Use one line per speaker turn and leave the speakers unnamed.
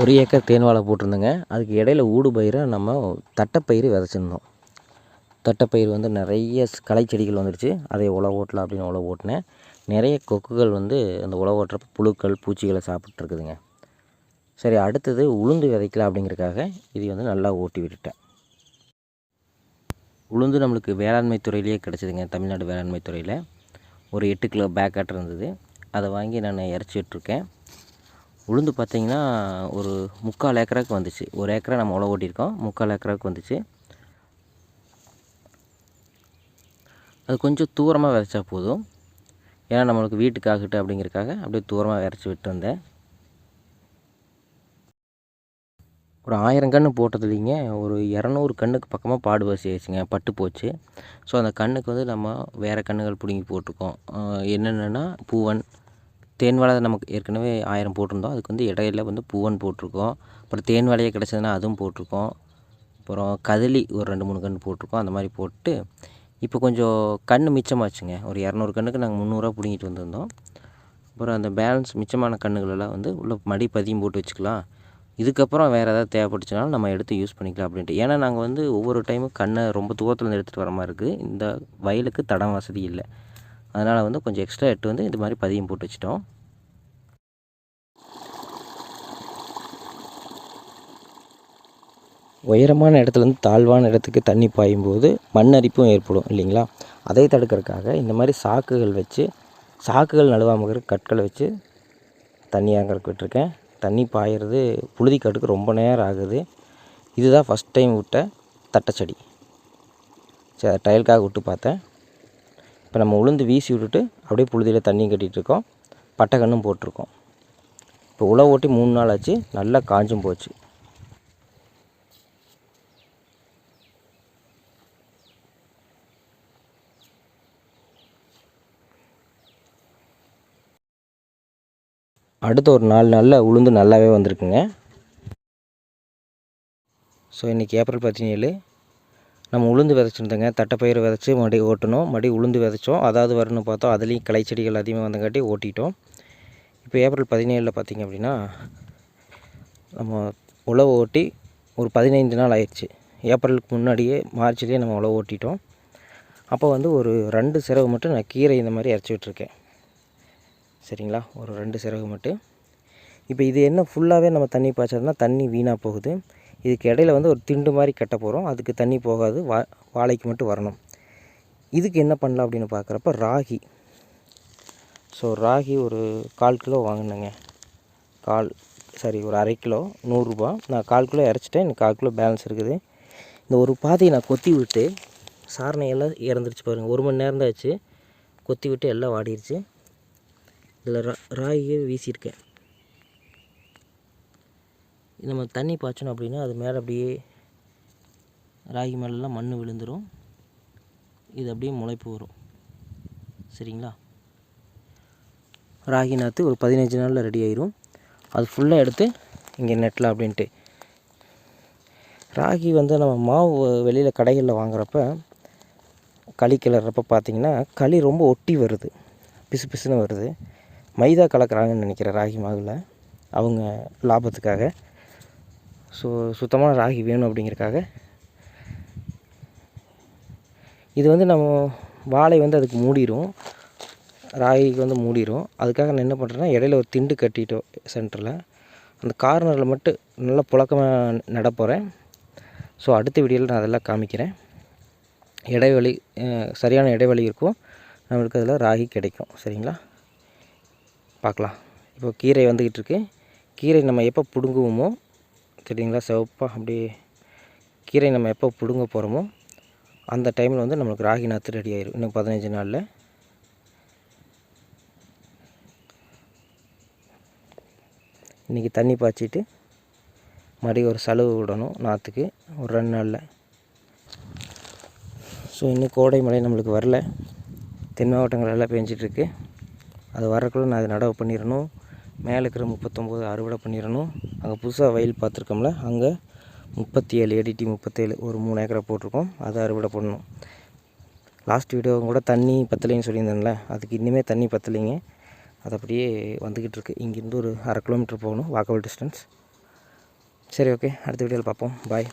ஒரு ஏக்கர் தேன் வாழை போட்டிருந்தேங்க. அதுக்கு இடையில ஊடு பயிரை நம்ம தட்டைப்பயிறு விதைச்சிருந்தோம். தட்டைப்பயிர் வந்து நிறைய களை செடிகள் வந்துடுச்சு. அதை உழவு ஓட்டலாம் அப்படின்னு உழவு ஓட்டினேன். நிறைய கொக்குகள் வந்து அந்த உழவு ஓட்டுறப்ப புழுக்கள் பூச்சிகளை சாப்பிட்ருக்குதுங்க சரி அடுத்தது உளுந்து விதைக்கலாம் அப்படிங்கிறதுக்காக இதை வந்து நல்லா ஓட்டி விட்டுட்டேன். உளுந்து நம்மளுக்கு வேளாண்மை துறையிலேயே கிடச்சிதுங்க. தமிழ்நாடு வேளாண்மை துறையில். ஒரு எட்டு கிலோ பேக்காட் இருந்தது. அதை வாங்கி நான் இறச்சி விட்ருக்கேன் உளுந்து பார்த்திங்கன்னா ஒரு முக்கால் ஏக்கராக்கு வந்துச்சு. ஒரு ஏக்கரை நம்ம உழவு ஓட்டியிருக்கோம். முக்கால் ஏக்கராவுக்கு வந்துச்சு. அது கொஞ்சம் தூரமாக விதைச்சா போதும். ஏன்னா நம்மளுக்கு வீட்டுக்கு ஆகட்டும் அப்படிங்கிறதுக்காக அப்படியே தூரமாக விதைச்சி விட்டு வந்தேன். ஒரு ஆயிரம் கன்று போட்டதுலிங்க ஒரு இரநூறு கண்ணுக்கு பக்கமாக பாடு வசி ஆயிடுச்சுங்க. பட்டு போச்சு. ஸோ அந்த கன்றுக்கு வந்து நம்ம வேறு கன்றுகள் பிடுங்கி போட்டிருக்கோம். என்னென்னா பூவன் தேன் வாழை நமக்கு ஏற்கனவே ஆயிரம் போட்டிருந்தோம். அதுக்கு வந்து இடையில வந்து பூவன் போட்டிருக்கோம். அப்புறம் தேன் வாழையே கிடச்சதுன்னா அதுவும் போட்டிருக்கோம். அப்புறம் கதலி ஒரு ரெண்டு மூணு கன்று போட்டிருக்கோம். அந்த மாதிரி போட்டு இப்போ கொஞ்சம் கன்று மிச்சமாச்சுங்க. ஒரு இரநூறு கன்றுக்கு நாங்கள் முந்நூறுரூவா பிடுங்கிட்டு வந்திருந்தோம். அப்புறம் அந்த பேலன்ஸ் மிச்சமான கன்றுகளெல்லாம் வந்து உள்ள மடி பதியம் போட்டு வச்சுக்கலாம். இதுக்கப்புறம் வேறு ஏதாவது தேவைப்பட்டுச்சுனாலும் நம்ம எடுத்து யூஸ் பண்ணிக்கலாம் அப்படின்ட்டு. ஏன்னா நாங்கள் வந்து ஒவ்வொரு டைமும் கண்ணை ரொம்ப தூரத்தில் எடுத்துகிட்டு வர மாதிரி இருக்குது இந்த வயலுக்கு தடம் வசதி இல்லை. அதனால் வந்து கொஞ்சம் எக்ஸ்ட்ரா எட்டு வந்து இது மாதிரி பதியம் போட்டு வச்சிட்டோம். உயரமான இடத்துலேருந்து தாழ்வான இடத்துக்கு தண்ணி பாயும்போது மண் அரிப்பும் ஏற்படும் இல்லைங்களா? அதை தடுக்கிறதுக்காக இந்த மாதிரி சாக்குகள் வச்சு சாக்குகள் நழுவாமல் கற்களை வச்சு தண்ணி அங்கே விட்டுருக்கேன். தண்ணி பாயிறது புழுதி கடுக்கு ரொம்ப நேரம் ஆகுது. இதுதான் ஃபஸ்ட் டைம் விட்ட தட்டச்செடி. சரி டயலுக்காக விட்டு பார்த்தேன். இப்போ நம்ம உளுந்து வீசி விட்டுட்டு அப்படியே புழுதியில் தண்ணியும் கட்டிகிட்ருக்கோம் பட்டை கன்றும் போட்டிருக்கோம். இப்போ உழவு ஓட்டி மூணு நாள் ஆச்சு. நல்லா காஞ்சும் போச்சு. அடுத்த ஒரு நாலு நாளில் உளுந்து நல்லாவே வந்திருக்குங்க. ஸோ இன்றைக்கி ஏப்ரல் பதினேழு. நம்ம உளுந்து விதைச்சிருந்தோங்க. தட்டைப்பயிறு விதைச்சி மடி ஓட்டணும். மடி உளுந்து விதைச்சோம். அதாவது வரணும்னு பார்த்தோம். அதுலேயும் களை செடிகள் அதிகமாக வந்தங்காட்டி ஓட்டிட்டோம். இப்போ ஏப்ரல் பதினேழில் பார்த்திங்க அப்படின்னா நம்ம உழவு ஓட்டி ஒரு பதினைந்து நாள் ஆயிடுச்சு. ஏப்ரலுக்கு முன்னாடியே மார்ச்லேயே நம்ம உழவு ஓட்டிட்டோம். அப்போ வந்து ஒரு ரெண்டு சிறவு மட்டும் நான் கீரை இந்த மாதிரி இறச்சி விட்ருக்கேன் சரிங்களா? ஒரு ரெண்டு சிறகு மட்டும். இப்போ இது என்ன ஃபுல்லாகவே நம்ம தண்ணி பாய்ச்சோம்னா தண்ணி வீணாக போகுது. இதுக்கு இடையில வந்து ஒரு திண்டு மாதிரி கட்ட போகிறோம் அதுக்கு தண்ணி போகாது. வா வாழைக்கு மட்டும் வரணும். இதுக்கு என்ன பண்ணலாம் அப்படின்னு பார்க்குறப்ப ராகி. ஸோ ராகி ஒரு கால் கிலோ வாங்கினேங்க. கால் சாரி ஒரு அரை கிலோ நூறுரூபா நான் கால் கிலோ இறச்சிட்டேன். எனக்கு கால் கிலோ பேலன்ஸ் இருக்குது. இந்த ஒரு பாதையை நான் கொத்தி விட்டு சாரணை எல்லாம் இறந்துருச்சு பாருங்கள் ஒரு மணி நேரம் தான் ஆச்சு. கொத்தி விட்டு எல்லாம் வாடிடுச்சு இதில் ரா ராகியே வீசியிருக்கேன். நம்ம தண்ணி பாய்ச்சணும் அப்படின்னா அது மேலே அப்படியே ராகி மேலெலாம் மண் விழுந்துடும் இது அப்படியே முளைப்பு வரும். சரிங்களா? ராகி நாற்று ஒரு பதினஞ்சு நாளில் ரெடி ஆயிரும். அது ஃபுல்லாக எடுத்து இங்கே நெட்டலாம் அப்படின்ட்டு. ராகி வந்து நம்ம மாவு வெளியில் கடைகளில் வாங்குறப்ப களி கிளறப்ப பார்த்திங்கன்னா களி ரொம்ப ஒட்டி வருது. பிசு பிசுன்னு வருது. மைதா கலக்கிறாங்கன்னு நினைக்கிறேன் ராகி மாவில் அவங்க லாபத்துக்காக. ஸோ சுத்தமான ராகி வேணும் அப்படிங்கிறக்காக இது வந்து நம்ம வாழை வந்து அதுக்கு மூடிடும் ராகிக்கு வந்து மூடிடும் அதுக்காக நான் என்ன பண்ணுறேன்னா இடையில ஒரு திண்டு கட்டிட்டோம் சென்டரில். அந்த கார்னரில் மட்டும் நல்லா புழக்கமாக நடப்போகிறேன் ஸோ அடுத்த வீடியோவில் நான் அதெல்லாம் காமிக்கிறேன். இடைவெளி சரியான இடைவெளி இருக்கும். நம்மளுக்கு அதில் ராகி கிடைக்கும். சரிங்களா? பார்க்கலாம். இப்போ கீரை வந்துக்கிட்டு இருக்கு கீரை நம்ம எப்போ பிடுங்குவோமோ தெரியுங்களா சிவப்பாக அப்படியே கீரை நம்ம எப்போ பிடுங்க போகிறோமோ அந்த டைமில் வந்து நம்மளுக்கு ராகி நாற்று ரெடி ஆயிடும் இன்னும் பதினஞ்சு நாளில். இன்றைக்கி தண்ணி பாய்ச்சிட்டு மறுபடியும் ஒரு செலவு விடணும் நாற்றுக்கு ஒரு ரெண்டு நாளில். ஸோ இன்னும் கோடை மழை நம்மளுக்கு வரல. தென் மாவட்டங்கள் எல்லாம் பெஞ்சிட்ருக்கு அது வரக்குள்ளே நான் அதை நடவு பண்ணிடணும். மேலே இருக்கிற முப்பத்தொம்போது அறுவடை பண்ணிடணும். அங்கே புதுசாக வயல் பார்த்துருக்கோம்ல அங்கே முப்பத்தி ஏழு ஏடிடி முப்பத்தேழு ஒரு மூணு ஏக்கரை போட்டிருக்கோம். அதை அறுவடை பண்ணணும். லாஸ்ட் வீடியோ கூட தண்ணி பத்தலைன்னு சொல்லியிருந்தேன்ல அதுக்கு இன்னுமே தண்ணி பத்தலைங்க. அது அப்படியே வந்துக்கிட்டு இருக்குது இங்கேருந்து ஒரு அரை கிலோமீட்டர் போகணும் வாக்கபிள் டிஸ்டன்ஸ் சரி ஓகே அடுத்த வீடியோவில் பார்ப்போம். பாய்